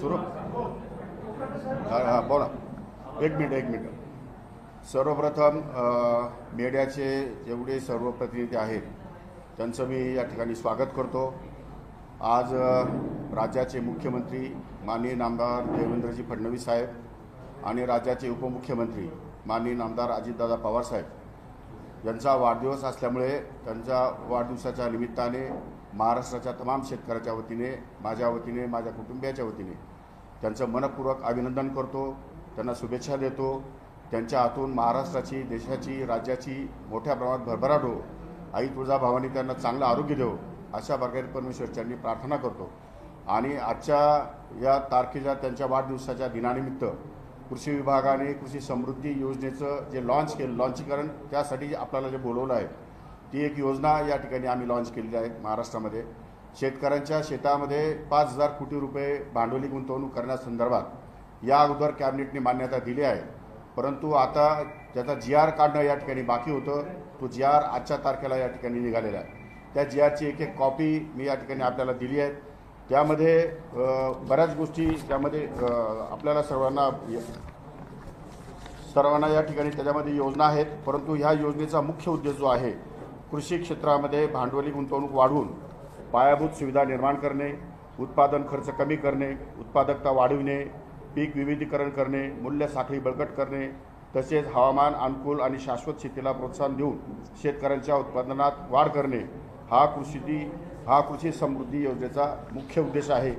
सुरू हा हा बोला एक मिनिट एक मिनिट. सर्वप्रथम मेड्याचे जेवढे सर्व प्रतिनिधी आहेत त्यांचं मी या ठिकाणी स्वागत करतो. आज राज्याचे मुख्यमंत्री माननीय नामदार देवेंद्रजी फडणवीस साहेब आणि राज्याचे उपमुख्यमंत्री माननीय नामदार अजितदादा पवार साहेब यांचा वाढदिवस असल्यामुळे त्यांच्या वाढदिवसाच्या निमित्ताने महाराष्ट्राच्या तमाम शेतकऱ्याच्या वतीने माझ्या वतीने माझ्या कुटुंबियाच्या वतीने त्यांचं मनपूर्वक अभिनंदन करतो. त्यांना शुभेच्छा देतो. त्यांच्या हातून महाराष्ट्राची देशाची राज्याची मोठ्या प्रमाणात भरभराट हो. आई तुळजाभवानी त्यांना चांगलं आरोग्य देव अशा प्रकारे परमेश्वरच्यांनी प्रार्थना करतो. आणि आजच्या या तारखेच्या त्यांच्या वाढदिवसाच्या दिनानिमित्त कृषी विभागाने कृषी समृद्धी योजनेचं जे लॉन्च केलं लॉन्चीकरण त्यासाठी आपल्याला जे बोलवलं आहे ती एक योजना या ठिकाणी आम्ही लॉन्च केलेली आहे महाराष्ट्रामध्ये. शेतकऱ्यांच्या शेतामध्ये पाच हजार कोटी रुपये भांडवली गुंतवणूक करण्यासंदर्भात या अगोदर कॅबिनेटने मान्यता दिली आहे. परंतु आता त्याचा जी आर काढणं या ठिकाणी बाकी होतं तो जी आर आजच्या तारखेला या ठिकाणी निघालेला आहे. त्या जी आरची एक एक कॉपी मी या ठिकाणी आपल्याला दिली आहे त्यामध्ये बऱ्याच गोष्टी त्यामध्ये आपल्याला सर्वांना सर्वांना या ठिकाणी त्याच्यामध्ये योजना आहेत. परंतु ह्या योजनेचा मुख्य उद्देश जो आहे कृषी क्षेत्रामध्ये भांडवली गुंतवणूक वाढवून पायाभूत सुविधा निर्माण करणे उत्पादन खर्च कमी करणे उत्पादकता वाढविणे पीक विविधीकरण करणे मूल्य साखळी बळकट करणे तसेच हवामान अनुकूल आणि शाश्वत शेतीला प्रोत्साहन देऊन शेतकऱ्यांच्या उत्पादनात वाढ करणे हा कृषी हा कृषी समृद्धी योजनेचा मुख्य उद्देश आहे.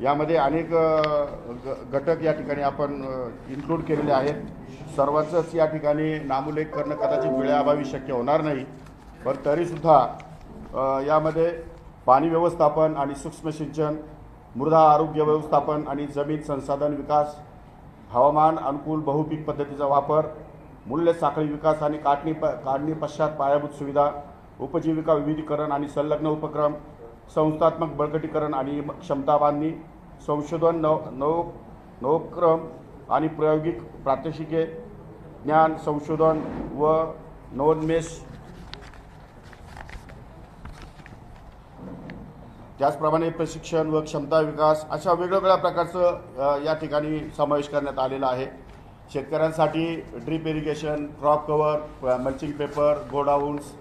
यामध्ये अनेक ग- घटक या ठिकाणी आपण इन्क्लूड केलेले आहेत. सर्वांचंच या ठिकाणी नामोल्लेख करणं कदाचित वेळेअभावी शक्य होणार नाही पण तरीसुद्धा यामध्ये पाणी व्यवस्थापन आणि सूक्ष्म सिंचन मृदा आरोग्य व्यवस्थापन आणि जमीन संसाधन विकास हवामान अनुकूल बहुपीक पद्धतीचा वापर मूल्य साखळी विकास आणि काढणी प काढणी पश्चात पायाभूत सुविधा उपजीविका विविधीकरण आणि संलग्न उपक्रम संस्थात्मक बळकटीकरण आणि क्षमता बांधणी संशोधन नव नव नवोपक्रम आणि प्रायोगिक प्रात्यक्षिके ज्ञान संशोधन व नवोन्मेष त्याचप्रमाणे प्रशिक्षण व क्षमता विकास अशा वेगवेगळ्या प्रकारचं या ठिकाणी समावेश करण्यात आलेला आहे. शेतकऱ्यांसाठी drip irrigation crop cover mulching paper godowns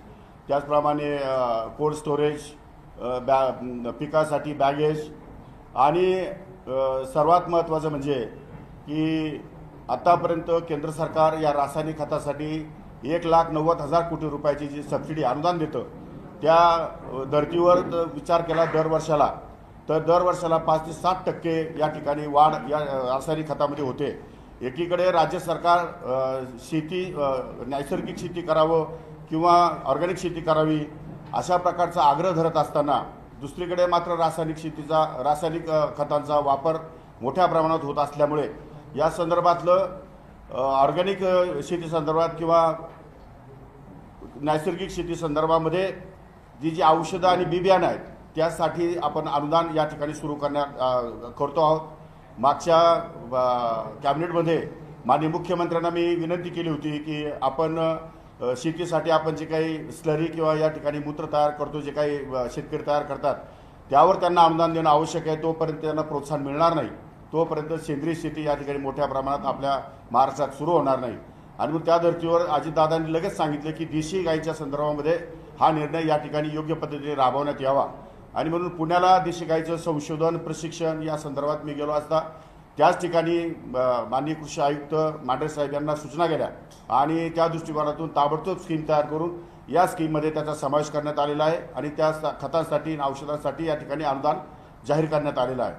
त्याचप्रमाणे कोल्ड स्टोरेज बॅ पिकासाठी बॅगेज आणि सर्वात महत्त्वाचं म्हणजे की आत्तापर्यंत केंद्र सरकार या रासायनिक खतासाठी एक लाख नव्वद हजार कोटी रुपयाची जी सबसिडी अनुदान देतं त्या धर्तीवर विचार केला दर वर्षाला. तर दर वर्षाला पाच ते सात टक्के या ठिकाणी वाढ या रासायनिक खतामध्ये होते. एकीकडे राज्य सरकार शेती नैसर्गिक शेती करावं किंवा ऑर्गॅनिक शेती करावी अशा प्रकारचा आग्रह धरत असताना दुसरीकडे मात्र रासायनिक शेतीचा रासायनिक खतांचा वापर मोठ्या प्रमाणात होत असल्यामुळे या संदर्भातलं ऑर्गॅनिक शेती संदर्भात किंवा नैसर्गिक शेती संदर्भामध्ये जी जी औषधं आणि बी बियाणं आहेत त्यासाठी आपण अनुदान या ठिकाणी सुरू करण्यात करतो आहोत. मागच्या कॅबिनेटमध्ये माननीय मुख्यमंत्र्यांना मी विनंती केली होती की आपण शेतीसाठी आपण जे काही स्लरी किंवा या ठिकाणी मूत्र तयार करतो जे काही शेतकरी तयार करतात त्यावर त्यांना अनुदान देणं आवश्यक आहे. तोपर्यंत त्यांना प्रोत्साहन मिळणार नाही. तोपर्यंत सेंद्रिय शेती या ठिकाणी मोठ्या प्रमाणात आपल्या महाराष्ट्रात सुरू होणार नाही. आणि मग त्या धर्तीवर अजितदादांनी लगेच सांगितलं की देशी गाईच्या संदर्भामध्ये हा निर्णय या ठिकाणी योग्य पद्धतीने राबवण्यात यावा. आणि म्हणून पुण्याला देशिकाईचं संशोधन प्रशिक्षण या संदर्भात मी गेलो असता त्याच ठिकाणी माननीय कृषी आयुक्त मांढरे साहेब यांना सूचना केल्या आणि त्या दृष्टिकोनातून ताबडतोब स्कीम तयार करून या स्कीममध्ये त्याचा समावेश करण्यात आलेला आहे आणि त्या खतांसाठी आणि औषधांसाठी या ठिकाणी अनुदान जाहीर करण्यात आलेलं आहे.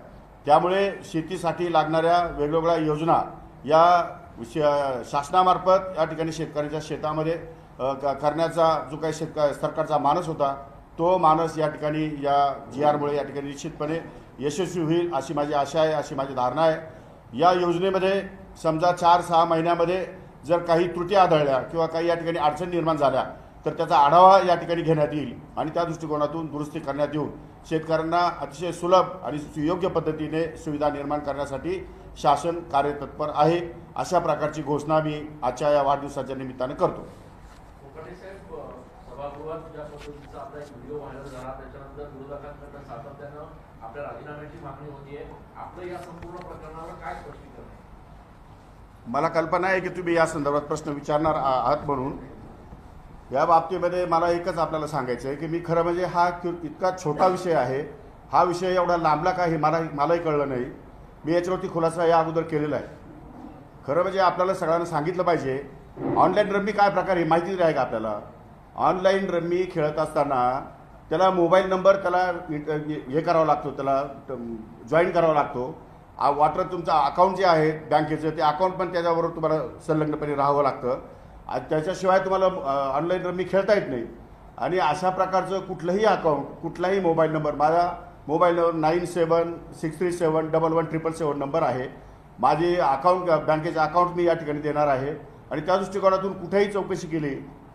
त्यामुळे शेतीसाठी लागणाऱ्या वेगवेगळ्या योजना या श- शासनामार्फत या ठिकाणी शेतकऱ्यांच्या शेतामध्ये करण्याचा जो काही शेतक सरकारचा मानस होता तो मानस या ठिकाणी या जी आरमुळे या ठिकाणी निश्चितपणे यशस्वी होईल अशी माझी आशा आहे अशी माझी धारणा आहे. या योजनेमध्ये समजा चार सहा महिन्यामध्ये जर काही त्रुटी आढळल्या किंवा काही या ठिकाणी अडचणी निर्माण झाल्या तर त्याचा आढावा या ठिकाणी घेण्यात येईल आणि त्या दृष्टिकोनातून दुरुस्ती करण्यात येऊन शेतकऱ्यांना अतिशय सुलभ आणि सुयोग्य पद्धतीने सुविधा निर्माण करण्यासाठी शासन कार्यतत्पर आहे. अशा प्रकारची घोषणा मी आजच्या या वाढदिवसाच्या निमित्तानं करतो. सभागृहात ज्या पद्धतीचा आपला एक व्हिडिओ व्हायरल झाला त्याच्यानंतर विरोधकांकडनं सातत्यानं आपल्या राजीनाम्याची मागणी होतीये आपलं या संपूर्ण प्रकरणावर काय स्पष्टीकरण आहे? मला कल्पना आहे की तुम्ही या संदर्भात प्रश्न विचारणार आहात म्हणून. या बाबतीमध्ये मला एकच आपल्याला सांगायचं आहे की मी खरं म्हणजे हा इतका छोटा विषय आहे. हा विषय एवढा लांबला का हे मला मलाही कळलं नाही. मी याच्यावरती खुलासा या अगोदर केलेला आहे. खरं म्हणजे आपल्याला सगळ्यांना सांगितलं पाहिजे. ऑनलाईन रम्मी काय प्रकार आहे माहिती आहे का आपल्याला? ऑनलाईन रम्मी खेळत असताना त्याला मोबाईल नंबर त्याला हे करावा लागतो त्याला जॉईन करावा लागतो. वाटर तुमचं अकाउंट जे आहे बँकेचं ते अकाउंट पण त्याच्याबरोबर तुम्हाला संलग्नपणे राहावं लागतं. आणि त्याच्याशिवाय तुम्हाला ऑनलाईन रम्मी खेळता येत नाही. आणि अशा प्रकारचं कुठलंही अकाउंट कुठलाही मोबाईल नंबर माझा mobile number nine seven six three seven double one triple seven number आहे. माझे अकाउंट बँकेचे अकाउंट मी या ठिकाणी देणार आहे. आणि त्या दृष्टिकोनातून कुठेही चौकशी केली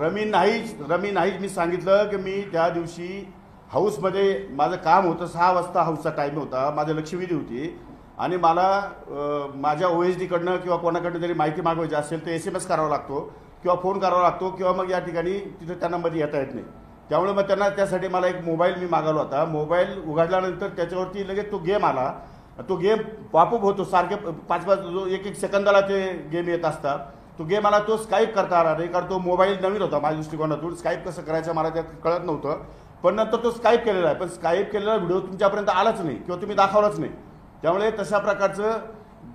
रमी नाहीच रमी नाहीच मी सांगितलं की मी त्या दिवशी हाऊसमध्ये माझं काम होतं सहा वाजता हाऊसचा टाईम होता. माझं लक्षवेधी होती. आणि मला माझ्या ओ एस डीकडनं किंवा कोणाकडनं जरी माहिती मागवायची असेल तर एस एम एस करावा लागतो किंवा फोन करावा लागतो किंवा मग या ठिकाणी तिथे त्यांना मध्ये येता येत नाही. त्यामुळे मग त्यांना त्यासाठी मला एक मोबाईल मी मागवला होता. मोबाईल उघडल्यानंतर त्याच्यावरती लगेच तो गेम आला. तो गेम पॉपअप होतो. सारखे पाच पाच जो एक एक सेकंदाला ते गेम येत असतात. तो गेम मला तो स्काईप करता आला नाही कारण तो मोबाईल नवीन होता माझ्या दृष्टिकोनातून. स्काईप कसं करायचं मला त्यात कळत नव्हतं. पण नंतर तो स्काईप केलेला आहे. पण स्काईप केलेला व्हिडिओ तुमच्यापर्यंत आलाच नाही किंवा तुम्ही दाखवलाच नाही. त्यामुळे तशा प्रकारचं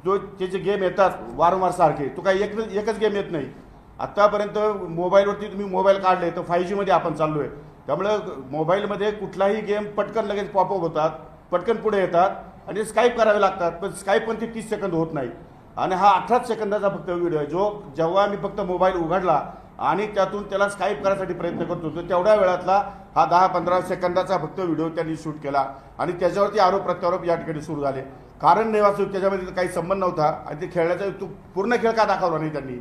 जो ते जे गेम येतात वारंवार सारखे तो काही एक एकच गेम येत नाही. आत्तापर्यंत मोबाईलवरती तुम्ही मोबाईल काढले तर फाय जीमध्ये आपण चाललो आहे त्यामुळं मोबाईलमध्ये कुठलाही गेम पटकन लगेच पॉपअप होतात पटकन पुढे येतात आणि स्काईप करावे लागतात. पण स्काईप पण ते तीस सेकंद होत नाही. आणि हा अठराच सेकंदाचा फक्त व्हिडिओ आहे. जो जेव्हा मी फक्त मोबाईल उघडला आणि त्यातून त्याला स्काईप करायसाठी प्रयत्न करत होतो तेवढ्या वेळातला हा दहा पंधरा सेकंदाचा फक्त व्हिडिओ त्यांनी शूट केला. आणि त्याच्यावरती आरोप प्रत्यारोप या ठिकाणी सुरू झाले. कारण नाही वाचून त्याच्यामध्ये काही संबंध नव्हता आणि ते खेळण्याचा तो पूर्ण खेळ का दाखवला नाही त्यांनी?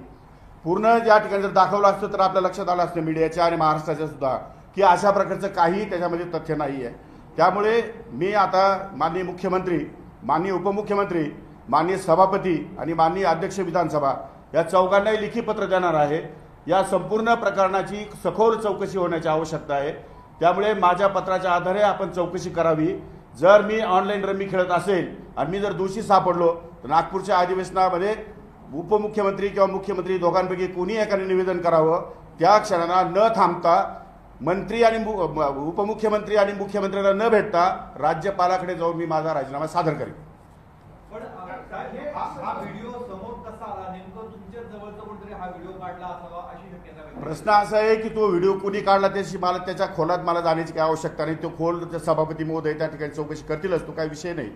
पूर्ण या ठिकाणी जर दाखवलं असतं तर आपल्या लक्षात आलं असतं मीडियाच्या आणि महाराष्ट्राच्या सुद्धा की अशा प्रकारचं काही त्याच्यामध्ये तथ्य नाही आहे त्यामुळे मी आता माननीय मुख्यमंत्री माननीय उपमुख्यमंत्री माननीय सभापती आणि माननीय अध्यक्ष विधानसभा या चौघांनाही लिखी पत्र देणार आहे. या संपूर्ण प्रकरणाची सखोल चौकशी होण्याची आवश्यकता आहे. त्यामुळे माझ्या पत्राच्या आधारे आपण चौकशी करावी. जर मी ऑनलाईन रमी खेळत असेल आणि मी जर दोषी सापडलो तर नागपूरच्या अधिवेशनामध्ये उपमुख्यमंत्री किंवा मुख्यमंत्री दोघांपैकी कोणी एकाने निवेदन करावं. त्या क्षणाला न थांबता मंत्री आणि मु- उपमुख्यमंत्री आणि मुख्यमंत्र्यांना न भेटता राज्यपालाकडे जाऊन मी माझा राजीनामा सादर करेन. प्रश्न असा आहे की तो व्हिडिओ कोणी काढला? त्याची मला त्याच्या खोलात मला जाण्याची काय आवश्यकता नाही. तो खोल सभापती महोदय त्या ठिकाणी चौकशी करतीलच तो काही विषय नाही.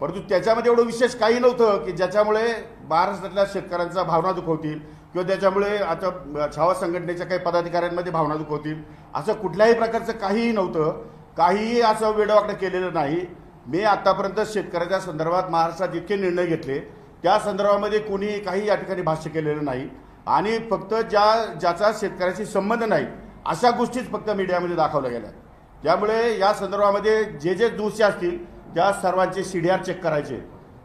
परंतु त्याच्यामध्ये एवढं विशेष काही नव्हतं की ज्याच्यामुळे महाराष्ट्रातल्या शेतकऱ्यांचा भावना दुखवतील किंवा त्याच्यामुळे आता छावा संघटनेच्या काही पदाधिकाऱ्यांमध्ये भावना दुखवतील. असं कुठल्याही प्रकारचं काहीही नव्हतं. काहीही असं वेडवाकडं केलेलं नाही. मी आतापर्यंत शेतकऱ्याच्या संदर्भात महाराष्ट्रात जितके निर्णय घेतले त्या संदर्भामध्ये कोणी काही या ठिकाणी भाष्य केलेलं नाही. आणि फक्त ज्या ज्याचा शेतकऱ्याशी संबंध नाही अशा गोष्टीच फक्त मीडियामध्ये दाखवल्या गेल्या. त्यामुळे या संदर्भामध्ये जे जे दोषी असतील त्या सर्वांचे सी डी आर चेक करायचे.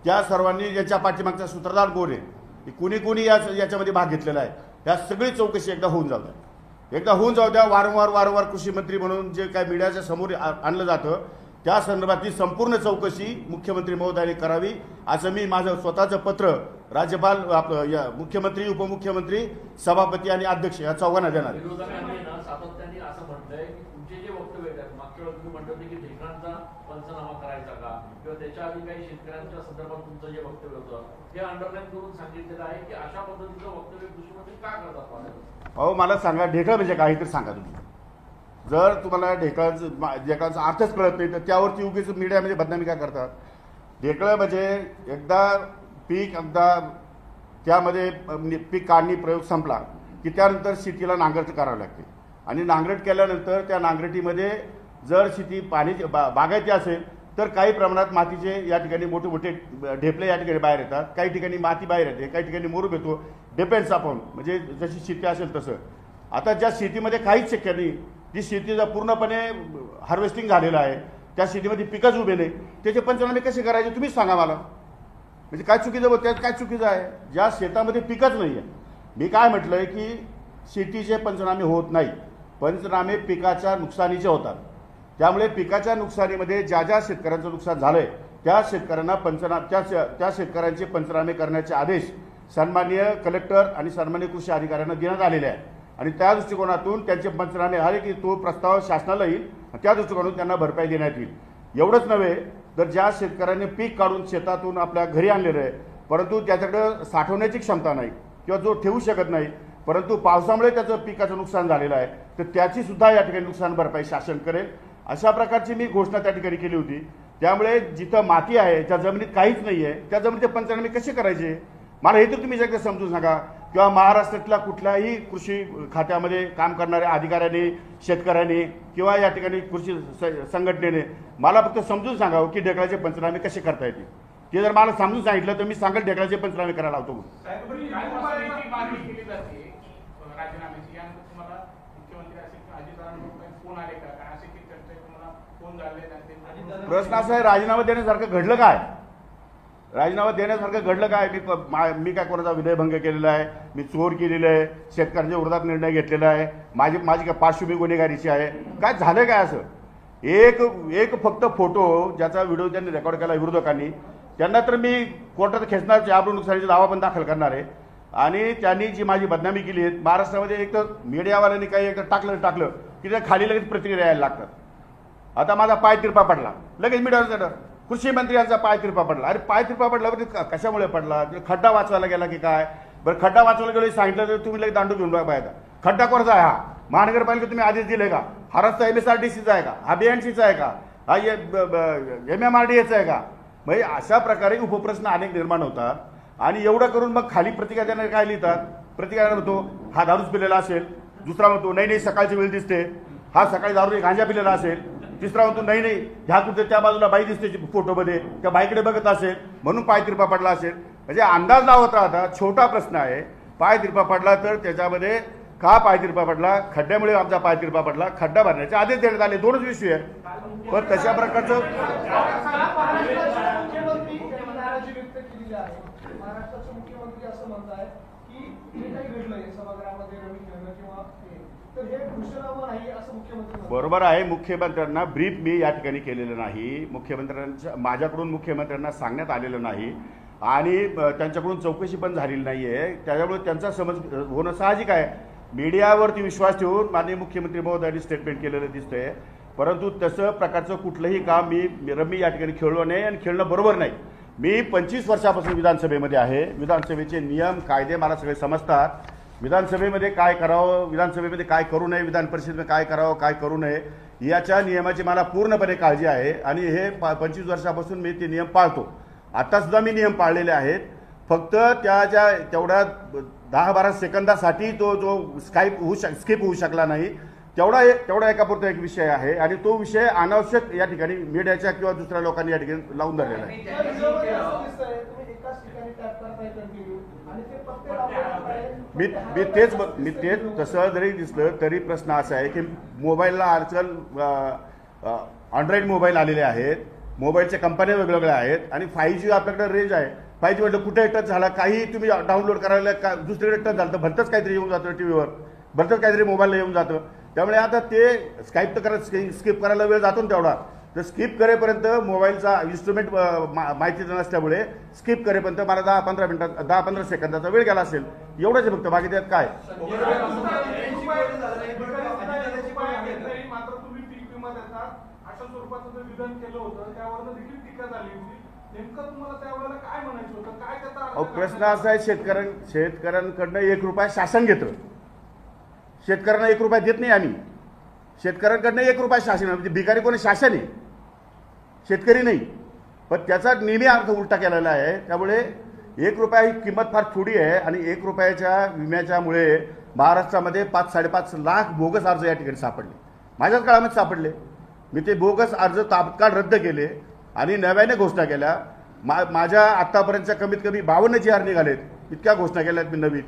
त्या सर्वांनी याच्या पाठीमागचा सूत्रधार कोण आहे? की कुणी कुणी या याच्यामध्ये भाग घेतलेला आहे. या सगळी चौकशी एकदा होऊन जाऊ द्या. एकदा होऊन जाऊ द्या वारंवार वारंवार कृषी मंत्री म्हणून जे काय मीडियाच्या समोर आ- आणलं जातं त्या संदर्भातली संपूर्ण चौकशी मुख्यमंत्री महोदयांनी करावी. असं मी माझं स्वतःचं पत्र राज्यपाल मुख्यमंत्री उपमुख्यमंत्री सभापती आणि अध्यक्ष या चौघांना देणार हे अहो मला सांगा ढेकळ म्हणजे काही तर सांगा तुम्ही. जर तुम्हाला ढेकळाचं मा- ढेकळाचा अर्थच कळत नाही तर त्यावरती उगीच मीडियामध्ये म्हणजे बदनामी काय करतात? ढेकळं म्हणजे एकदा पीक एकदा त्यामध्ये म्हणजे पीक काढणी प्रयोग संपला की त्यानंतर शेतीला नांगरट करावं लागते. आणि नांगरट केल्यानंतर त्या नांगरटीमध्ये जर शेती पाणी बा बागायती असेल तर काही प्रमाणात मातीचे या ठिकाणी मोठे मोठे ढेपले या ठिकाणी बाहेर येतात. काही ठिकाणी माती बाहेर येते काही ठिकाणी मोरूप येतो डिपेंड्स आपण म्हणजे जशी शेती असेल तसं. आता ज्या शेतीमध्ये काहीच शक्य नाही जी शेतीचा पूर्णपणे हार्वेस्टिंग झालेलं आहे त्या शेतीमध्ये पिकच उभे नाही त्याचे पंचनामे कसे करायचे तुम्हीच सांगा मला. म्हणजे काय चुकीचं त्यात काय चुकीचं आहे? ज्या शेतामध्ये पिकच नाही आहे मी काय म्हटलं आहे की शेतीचे पंचनामे होत नाही. पंचनामे पिकाच्या नुकसानीचे होतात. त्यामुळे पिकाच्या नुकसानीमध्ये ज्या ज्या शेतकऱ्यांचं नुकसान झालं आहे त्या शेतकऱ्यांना पंचना त्या त्या शेतकऱ्यांचे पंचनामे करण्याचे आदेश सन्माननीय कलेक्टर आणि सन्माननीय कृषी अधिकाऱ्यांना देण्यात आलेले आहे आणि त्या दृष्टिकोनातून त्यांचे पंचनामे आले की तो प्रस्ताव शासनाला येईल आणि त्या दृष्टिकोनातून त्यांना भरपाई देण्यात येईल. एवढंच नव्हे तर ज्या शेतकऱ्यांनी पीक काढून शेतातून आपल्या घरी आणलेलं आहे परंतु त्याच्याकडं साठवण्याची क्षमता नाही किंवा जो ठेवू शकत नाही परंतु पावसामुळे त्याचं पिकाचं नुकसान झालेलं आहे तर त्याची सुद्धा या ठिकाणी नुकसान भरपाई शासन करेल. अशा प्रकारची मी घोषणा त्या ठिकाणी केली होती. त्यामुळे जिथं माती आहे त्या जमिनीत काहीच नाही आहे त्या जमिनीचे पंचनामे कसे करायचे? मला हे तर तुम्ही एकदा समजून सांगा. किंवा महाराष्ट्रातल्या कुठल्याही कृषी खात्यामध्ये काम करणाऱ्या अधिकाऱ्यांनी शेतकऱ्यांनी किंवा या ठिकाणी कृषी स- संघटनेने मला फक्त समजून सांगावं की ढेकळाचे पंचनामे कसे करता येतील. ते जर मला समजून सांगितलं तर मी सांगेल ढेकळाचे पंचनामे करायला लावतो प्रश्न असा आहे राजीनामा देण्यासारखं घडलं काय? राजीनामा देण्यासारखं घडलं काय? मी मा- मी काय कोणाचा विनयभंग केलेला आहे? मी चोर केलेलं आहे? शेतकऱ्यांच्या विरोधात निर्णय घेतलेला आहे? माझी माझी काय पार्श्वभूमी गुन्हेगारीची आहे? काय झालं काय असं? एक एक फक्त फोटो ज्याचा व्हिडिओ त्यांनी रेकॉर्ड केला विरोधकांनी त्यांना तर मी कोर्टात खेचणार आबरू नुकसानीचा दावा पण दाखल करणार आहे. आणि त्यांनी जी माझी बदनामी केली आहे महाराष्ट्रामध्ये एक तर मीडियावाल्यांनी काही एक तर टाकलं टाकलं की त्या खाली लगेच प्रतिक्रिया यायला लागतात. आता माझा पाय तिरपा पडला. लगेच मीडियावर कृषी मंत्री यांचा पाय तिरपा पडला. अरे पाय तिरपा पडला बरं कशामुळे पडला? खड्डा वाचवायला गेला की काय? बरं खड्डा वाचवायला गेलो सांगितलं तर तुम्ही लगेच दांडू घेऊन बाहेर खड्डा कोणाचा आहे हा? महानगरपालिका तुम्ही आधीच दिले का? हा रस्ता एम एस आर डी सीचा आहे का? हा बी एन सीचा आहे का? हा एम एम आर डी एचा आहे का? म्हणजे अशा प्रकारे उपप्रश्न अनेक निर्माण होतात. आणि एवढं करून मग खाली प्रतिक्रिया देणारे काय लिहितात? प्रतिक्रिया म्हणतो हा दारूच पिलेला असेल. दुसरा म्हणतो नाही नाही सकाळची वेळ दिसते. हा सकाळी दारू गांजा पिलेला असेल तिसरा म्हणतो नाही नाही ह्या कुठे त्या बाजूला बाई दिसते फोटोमध्ये त्या बाईकडे बघत असेल. म्हणून पाय तिरपा पडला असेल. म्हणजे अंदाज लावत राहता छोटा प्रश्न आहे. पाय तिरपा पडला तर त्याच्यामध्ये का पाय तिरपा पडला? खड्ड्यामुळे आमचा पाय तिरपा पडला. खड्डा भरण्याचे आदेश देण्यात आले. दोनच विषय आहे पण तशा प्रकारचं महाराष्ट्राचे मुख्यमंत्री यांनी नाराजी व्यक्त केलेली आहे महाराष्ट्राचे मुख्यमंत्री असं म्हणतायत की जे काही घडलंय सभागृहामध्ये रवी खेळणं किंवा हे तर हे घोषणावं नाही असं मुख्यमंत्री म्हणतात. बरोबर आहे. मुख्यमंत्र्यांना ब्रीफ मी या ठिकाणी केलेलं नाही. मुख्यमंत्र्यांच्या माझ्याकडून मुख्यमंत्र्यांना सांगण्यात आलेलं नाही. आणि त्यांच्याकडून चौकशी पण झालेली नाही आहे त्याच्यामुळे त्यांचा समज होणं साहजिक आहे. मीडियावरती विश्वास ठेवून माननीय मुख्यमंत्री महोदयांनी स्टेटमेंट केलेलं दिसतंय. परंतु तसं प्रकारचं कुठलंही काम मी रमी या ठिकाणी खेळलो नाही आणि खेळणं बरोबर नाही. मी पंचवीस वर्षापासून विधानसभेमध्ये आहे. विधानसभेचे नियम कायदे मला सगळे समजतात. विधानसभेमध्ये काय करावं विधानसभेमध्ये काय करू नये विधान परिषदेमध्ये काय करावं काय करू नये याच्या नियमाची मला पूर्णपणे काळजी आहे आणि हे पा पंचवीस वर्षापासून मी ते नियम पाळतो. आत्तासुद्धा मी नियम पाळलेले आहेत. फक्त त्या ज्या तेवढ्या दहा बारा सेकंदासाठी तो जो स्काईप होऊ शक स्किप होऊ शकला नाही. तेवढा एक तेवढा एकापुरता एक विषय आहे आणि तो विषय अनावश्यक या ठिकाणी मीडियाच्या किंवा दुसऱ्या लोकांनी या ठिकाणी लावून धरलेला आहे. मी मी तेच मी तेच तसं जरी दिसलं तरी प्रश्न असा आहे की मोबाईलला आजकाल अँड्रॉइड मोबाईल आलेले आहेत. मोबाईलच्या कंपन्या वेगवेगळ्या आहेत आणि फाईव्ह जी आपल्याकडे रेंज आहे. फाईव्ह जी म्हटलं कुठे टच झाला? काही तुम्ही डाउनलोड करायला का दुसरीकडे टच झालं तर भरतंच काहीतरी येऊन जातं टी व्हीवर भरतंच काहीतरी मोबाईलला येऊन जातं. त्यामुळे आता ते स्काईप तर करा स्किप करायला वेळ जातो ना तेवढा. तर स्किप करेपर्यंत मोबाईलचा इन्स्ट्रुमेंट माहिती नसल्यामुळे स्किप करेपर्यंत मला दहा पंधरा मिनिटात दहा पंधरा सेकंदाचा वेळ गेला असेल. एवढंच फक्त. बाकी त्यात काय? अहो प्रश्न असा आहे शेतकऱ्यां शेतकऱ्यांकडनं एक रुपया शासन घेतं. शेतकऱ्यांना एक रुपया देत नाही आम्ही. शेतकऱ्यांकडनं एक रुपया शासन म्हणजे भिकारी कोणी शासन आहे. शेतकरी नाही. पण त्याचा नेहमी अर्थ उलटा केलेला आहे. त्यामुळे एक रुपया ही किंमत फार थोडी आहे आणि एक रुपयाच्या विम्याच्यामुळे महाराष्ट्रामध्ये पाच साडेपाच लाख बोगस अर्ज या ठिकाणी सापडले. माझ्याच काळामध्ये सापडले. मी ते बोगस अर्ज तात्काळ रद्द केले आणि नव्याने घोषणा केल्या. मा माझ्या आत्तापर्यंतच्या कमीत कमी बावन्न जी आर निघालेत इतक्या घोषणा केल्या आहेत मी नवीन.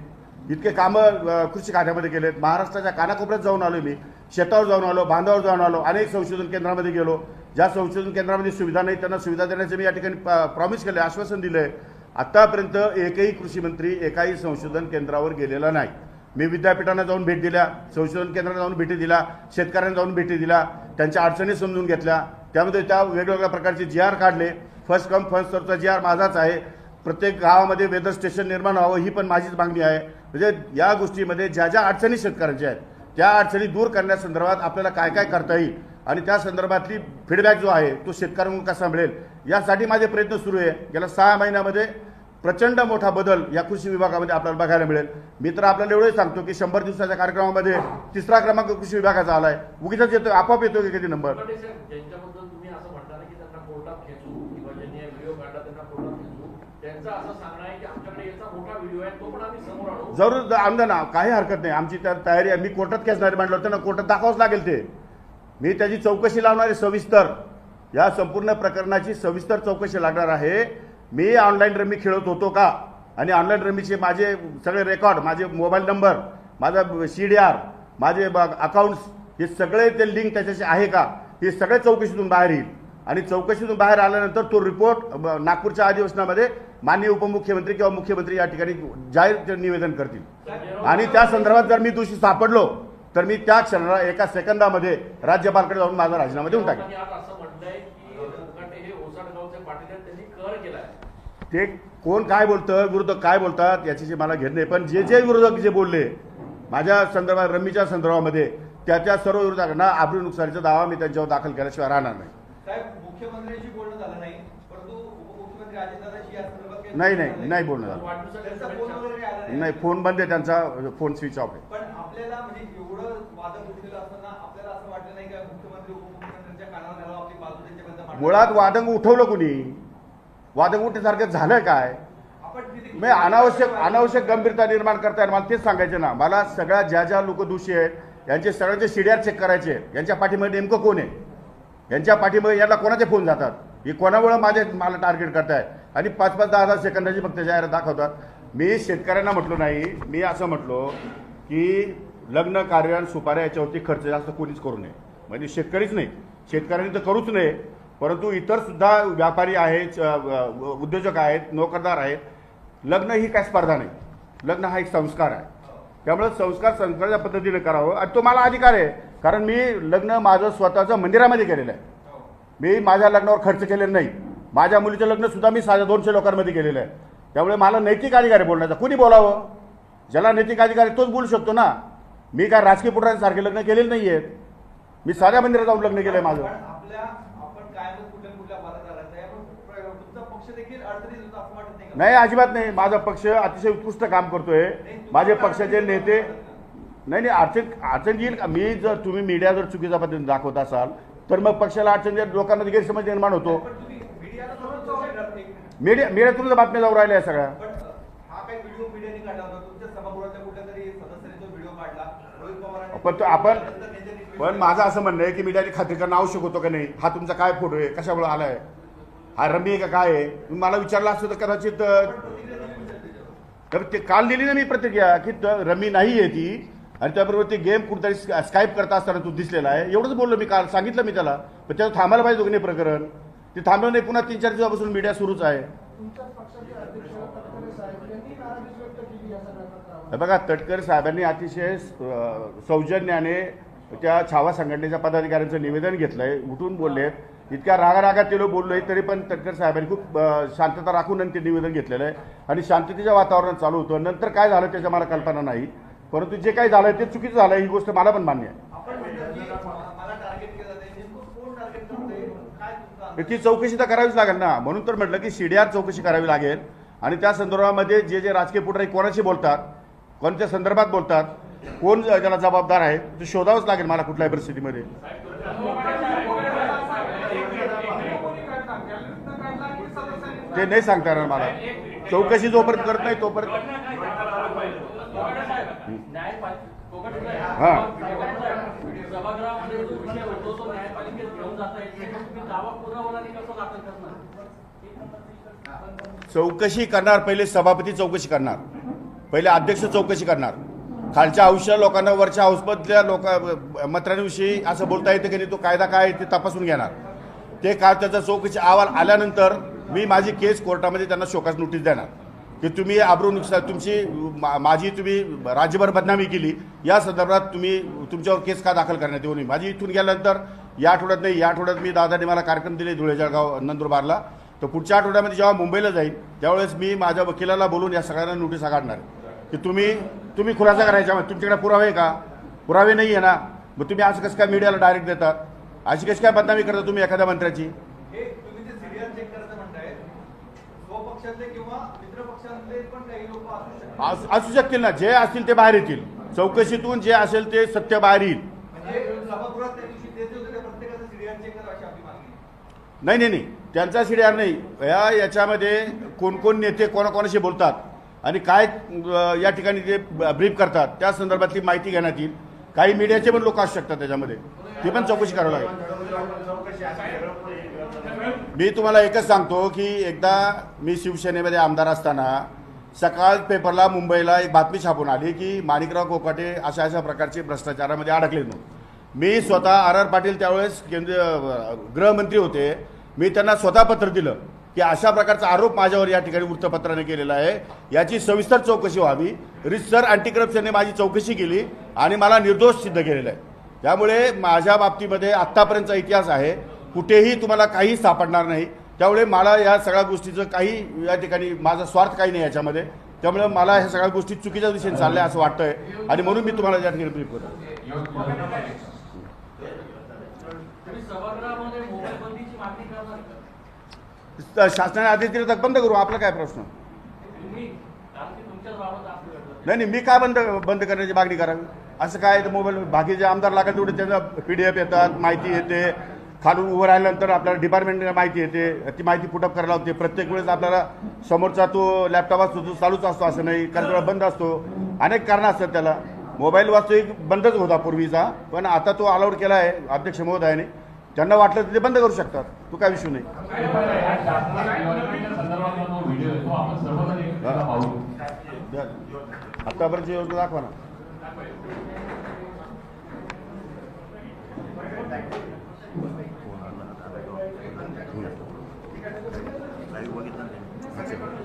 इतके कामं कृषी खात्यामध्ये केलेत. महाराष्ट्राच्या कानाकोपऱ्यात जाऊन आलो मी. शेतावर जाऊन आलो बांधावर जाऊन आलो अनेक संशोधन केंद्रामध्ये गेलो. ज्या संशोधन केंद्रामध्ये सुविधा नाही त्यांना सुविधा देण्याचं मी या ठिकाणी प्रॉमिस केलं आश्वासन दिलं आहे आत्तापर्यंत एकही कृषी मंत्री एकाही संशोधन केंद्रावर गेलेला नाही. मी विद्यापीठांना जाऊन भेट दिल्या संशोधन केंद्रांना जाऊन भेटी दिल्या शेतकऱ्यांना जाऊन भेटी दिल्या त्यांच्या अडचणी समजून घेतल्या. त्यामध्ये त्या वेगवेगळ्या प्रकारचे जी आर काढले. फर्स्ट कम फर्स्ट सर्वचा जी आर माझाच आहे. प्रत्येक गावामध्ये वेदर स्टेशन निर्माण व्हावं ही पण माझीच मागणी आहे. म्हणजे या गोष्टीमध्ये ज्या ज्या अडचणी शेतकऱ्यांच्या आहेत त्या अडचणी दूर करण्यासंदर्भात आपल्याला काय काय करता येईल आणि त्या संदर्भातली फीडबॅक जो आहे तो शेतकऱ्यांकडून कसा मिळेल यासाठी माझे प्रयत्न सुरू आहे. गेल्या सहा महिन्यामध्ये प्रचंड मोठा बदल या कृषी विभागामध्ये आपल्याला बघायला मिळेल. मी तर आपल्याला एवढंच सांगतो की शंभर दिवसाच्या कार्यक्रमामध्ये तिसरा क्रमांक कृषी विभागाचा आलाय. उगीच येतो आपोआप येतो की किती नंबर? त्यांचा असं सांगणं आहे की आमच्याकडे याचा मोठा व्हिडिओ आहे तो पण आम्ही समोर आणू जरूर आमदार ना काही हरकत नाही. आमची त्या तयारी आहे. मी कोर्टात खेचणारे होतं ना कोर्टात दाखवावंच लागेल ते. मी त्याची चौकशी लावणार आहे सविस्तर या संपूर्ण प्रकरणाची सविस्तर चौकशी लागणार आहे. मी ऑनलाईन रमी खेळत होतो का? आणि ऑनलाईन रमीचे माझे सगळे रेकॉर्ड माझे मोबाईल नंबर माझा सी डी आर माझे अकाउंट्स हे सगळे ते लिंक त्याच्याशी आहे का? हे सगळे चौकशीतून बाहेर येईल. आणि चौकशीतून बाहेर आल्यानंतर तो रिपोर्ट नागपूरच्या अधिवेशनामध्ये माननीय उपमुख्यमंत्री किंवा मुख्यमंत्री या ठिकाणी जाहीर निवेदन करतील. आणि त्या संदर्भात जर मी दोषी सापडलो तर मी त्या क्षणाला एका सेकंदामध्ये राज्यपालकडे जाऊन माझा राजीनामा देऊन टाकेन. लोकांनी आज असं म्हटलंय की मुकाटे हे ओसाडगावचे पाटील आहेत त्यांनी कर केलाय ते कोण काय बोलतं विरोधक काय बोलतात याच्याशी मला घेत नाही. पण जे जे विरोधक जे बोलले माझ्या संदर्भात रमीच्या संदर्भामध्ये त्या त्या सर्व विरोधकांना आबरू नुकसानीचा दावा मी त्यांच्यावर दाखल केल्याशिवाय राहणार नाही साहेब मुख्यमंत्र्यांशी बोलणं झालं नाही नाही नाही झालं नाही फोन बंद आहे त्यांचा फोन स्विच ऑफ आहे. पण आपल्याला म्हणजे एवढं वादक उठलेलं असताना आपल्याला असं वाटलं नाही का मुख्यमंत्री उपमुख्यमंत्र्यांच्या कानावर घालावं आपली बाजू त्यांच्यापर्यंत मांडावी? मुळात वादंग उठवलं कुणी? वादंग उठण्यासारखं झालं काय? मी अनावश्यक अनावश्यक गंभीरता निर्माण करताय मला तेच सांगायचे ना मला सगळ्या ज्या ज्या लोक दोषी आहेत यांचे सगळ्यांचे सीडीआर चेक करायचे आहेत. यांच्या पाठीमध्ये नेमकं कोण आहे? यांच्या पाठीमध्ये यांना कोणाचे फोन जातात? हे कोणामुळं माझे मला टार्गेट करताय? आणि पाच पाच दहा दहा सेकंदाची फक्त जाहिरात दाखवतात. मी शेतकऱ्यांना म्हटलो नाही मी असं म्हटलो की लग्न कार्य आणि सुपाऱ्या याच्यावरती खर्च जास्त कोणीच करू नये. म्हणजे शेतकरीच नाही. शेतकऱ्यांनी तर करूच नये परंतु इतर सुद्धा व्यापारी आहेत उद्योजक आहेत नोकरदार आहेत. लग्न ही काय स्पर्धा नाही. लग्न हा एक संस्कार आहे. त्यामुळे संस्कार संस्काराच्या पद्धतीने करावं. आणि तो मला अधिकार आहे. कारण मी लग्न माझं स्वतःचं मंदिरामध्ये केलेलं आहे. मी माझ्या लग्नावर खर्च केलेला नाही. माझ्या मुलीचं लग्न सुद्धा मी साध्या दोनशे लोकांमध्ये केलेलं आहे. त्यामुळे मला नैतिक अधिकार आहे बोलण्याचा कुणी बोलावं? ज्याला नैतिक अधिकार आहे तोच बोलू शकतो ना? मी काय राजकीय पुढाऱ्यांसारखे लग्न केलेले नाही आहेत मी साध्या मंदिरात जाऊन लग्न माझं. होता असं वाटत नाही अजिबात नाही. माझा पक्ष अतिशय उत्कृष्ट काम करतोय. माझे पक्षाचे नेते नाही नाही अडचण अडचण येईल का? मी जर तुम्ही मीडिया जर चुकीच्या पद्धतीने दाखवत असाल तर मग पक्षाला अडचण लोकांमध्ये गैरसमज निर्माण होतो. मीडिया मीडिया तुमच्या बातम्या जाऊ राहिल्या सगळ्या. पण हा तो आपण पण माझं असं म्हणणं आहे की मीडियाने खात्री करणं आवश्यक होतं का नाही? हा तुमचा काय फोटो आहे? कशामुळे आलाय? हा रमी आहे का काय आहे? तुम्ही मला विचारलं असतं तर कदाचित तर ते काल दिली ना मी प्रतिक्रिया की रमी नाही आहे ती. आणि त्याबरोबर ते गेम कुठेतरी स्काईप करता असताना तू दिसलेला आहे. एवढंच बोललो मी काल सांगितलं मी त्याला. पण त्याला थांबायला पाहिजे दोघे प्रकरण. ते थांबलं नाही पुन्हा तीन चार दिवसापासून मीडिया सुरूच आहे. बघा तटकरे बघा तटकर साहेबांनी अतिशय सौजन्याने त्या छावा संघटनेच्या पदाधिकाऱ्यांचं निवेदन घेतलंय उठून बोललेत. इतक्या रागारागात ते लोक बोललोय तरी पण तटकर साहेबांनी खूप शांतता राखून आणि ते निवेदन घेतलेलं आहे. आणि शांततेच्या वातावरणात चालू होतं. नंतर काय झालं त्याच्या मला कल्पना नाही. परंतु जे काही झालं ते चुकीचं झालं ही गोष्ट मला पण मान्य आहे? ती चौकशी तर करावीच लागेल ना. म्हणून तर म्हटलं की सीडीआर चौकशी करावी लागेल. आणि त्या संदर्भामध्ये जे जे राजकीय पुढारी कोणाशी बोलतात कोणत्या संदर्भात बोलतात कोण त्याला जबाबदार आहे ते शोधावंच लागेल मला कुठल्याही परिस्थितीमध्ये. ते नाही सांगता येणार मला. चौकशी जोपर्यंत करत नाही तोपर्यंत हा. सभागृहामध्ये जो विषय होतो तो न्यायपालिकेत घेऊन जाता येत नाही. तुम्ही दावा पुरावल्याने कसं दाखल करणार? चौकशी करणार. पहिले सभापती चौकशी करणार. पहिले अध्यक्ष चौकशी करणार. खालच्या हौशा लोकांना वरच्या हाऊसमधल्या लोक मंत्र्यांविषयी असं बोलता येतं की नाही तो कायदा काय आहे ते तपासून घेणार. ते काय त्याचा चौकशी अहवाल आल्यानंतर मी माझी केस कोर्टामध्ये त्यांना शोकास नोटीस देणार. की तुम्ही आबरू नुकसान तुमची मा- माझी तुम्ही राज्यभर बदनामी केली या संदर्भात तुम्ही तुमच्यावर केस का दाखल करण्यात येऊ नये? माझी इथून गेल्यानंतर या आठवड्यात नाही या आठवड्यात मी दादाने मला कार्यक्रम दिले धुळे जळगाव नंदुरबारला. तर पुढच्या आठवड्यामध्ये जेव्हा मुंबईला जाईल त्यावेळेस मी माझ्या वकिलाला बोलून या सगळ्यांना नोटीस काढणार की तुम्ही तुम्ही खुलासा करायच्या म्हणजे तुमच्याकडे पुरावे आहे का? पुरावे नाही आहे ना. मग तुम्ही असं कसं काय मीडियाला डायरेक्ट देतात अशी कशी काय बदनामी करता तुम्ही एखाद्या मंत्र्याची? असू शकतील ना. जे असतील ते बाहेर येतील. चौकशीतून जे असेल ते सत्य बाहेर येईल. म्हणजे. नाही नाही नाही. त्यांचा सीडीआर नाही. या याच्यामध्ये कोण कोण नेते कोणाकोणाशी बोलतात आणि काय या ठिकाणी ते ब्रीफ करतात त्या संदर्भातली माहिती घेण्यात येईल. काही मीडियाचे पण लोक असू शकतात त्याच्यामध्ये. ती पण चौकशी करावी लागेल. मी तुम्हाला एकच सांगतो की एकदा मी शिवसेनेमध्ये आमदार असताना सकाळ पेपरला मुंबईला एक बातमी छापून आली की माणिकराव कोकाटे अशा अशा प्रकारचे भ्रष्टाचारामध्ये अडकले नव्हते मी स्वतः आर आर पाटील त्यावेळेस केंद्रीय गृहमंत्री होते. मी त्यांना स्वतः पत्र दिलं की अशा प्रकारचा आरोप माझ्यावर या ठिकाणी वृत्तपत्राने केलेला आहे. याची सविस्तर चौकशी व्हावी. रिसर अँटी करप्शनने माझी चौकशी केली आणि मला निर्दोष सिद्ध केलेलं आहे. त्यामुळे माझ्या बाबतीमध्ये आत्तापर्यंतचा इतिहास आहे. कुठेही तुम्हाला काही सापडणार नाही. त्यामुळे मला या सगळ्या गोष्टीचं काही या ठिकाणी माझा स्वार्थ काही नाही याच्यामध्ये. त्यामुळे मला ह्या सगळ्या गोष्टी चुकीच्या दिशेने चालल्या असं वाटतंय. आणि म्हणून मी तुम्हाला या ठिकाणी ब्रीफ करतो शासनाने आदेश दिले तर बंद करू. आपला काय प्रश्न? नाही नाही मी काय बंद बंद करण्याची मागणी करावी? असं काय तर मोबाईल बाकीचे आमदार लागत तेवढे त्यांना पी डी एफ येतात माहिती येते. खालून उभं राहिल्यानंतर आपल्याला डिपार्टमेंटला माहिती येते. ती माहिती पुटअप करायला होते प्रत्येक वेळेस आपल्याला समोरचा तो लॅपटॉप असतो तो चालूच असतो असं नाही. कारण वेळा बंद असतो. अनेक कारणं असतात त्याला. मोबाईल वास्तविक बंदच होता पूर्वीचा. पण आता तो अलाउड केला आहे अध्यक्ष महोदयाने. त्यांना वाटलं तर ते बंद करू शकतात. तो काय विषय नाही. आतापर्यंत योजना दाखवा ना. लाईव्ह बघितलं ना त्यांनी.